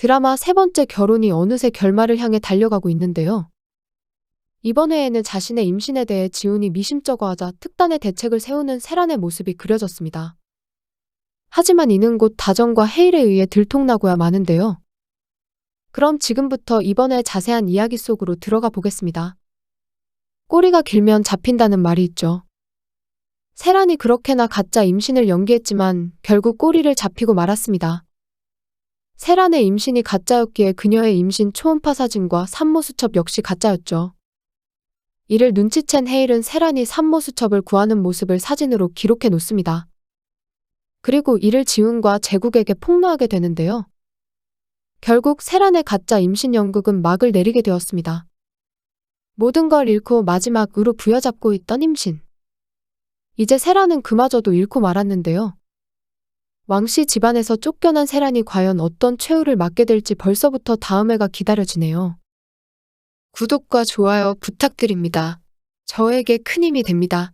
드라마 세 번째 결혼이 어느새 결말을 향해 달려가고 있는데요. 이번 회에는 자신의 임신에 대해 지훈이 미심쩍어하자 특단의 대책을 세우는 세란의 모습이 그려졌습니다. 하지만 이는 곧 다정과 해일에 의해 들통나고야 마는데요. 그럼 지금부터 이번에 자세한 이야기 속으로 들어가 보겠습니다. 꼬리가 길면 잡힌다는 말이 있죠. 세란이 그렇게나 가짜 임신을 연기했지만 결국 꼬리를 잡히고 말았습니다. 세란의 임신이 가짜였기에 그녀의 임신 초음파 사진과 산모 수첩 역시 가짜였죠. 이를 눈치챈 헤일은 세란이 산모 수첩을 구하는 모습을 사진으로 기록해 놓습니다. 그리고 이를 지훈과 제국에게 폭로하게 되는데요. 결국 세란의 가짜 임신 연극은 막을 내리게 되었습니다. 모든 걸 잃고 마지막으로 부여잡고 있던 임신. 이제 세란은 그마저도 잃고 말았는데요. 왕씨 집안에서 쫓겨난 세란이 과연 어떤 최후를 맞게 될지 벌써부터 다음 회가 기다려지네요. 구독과 좋아요 부탁드립니다. 저에게 큰 힘이 됩니다.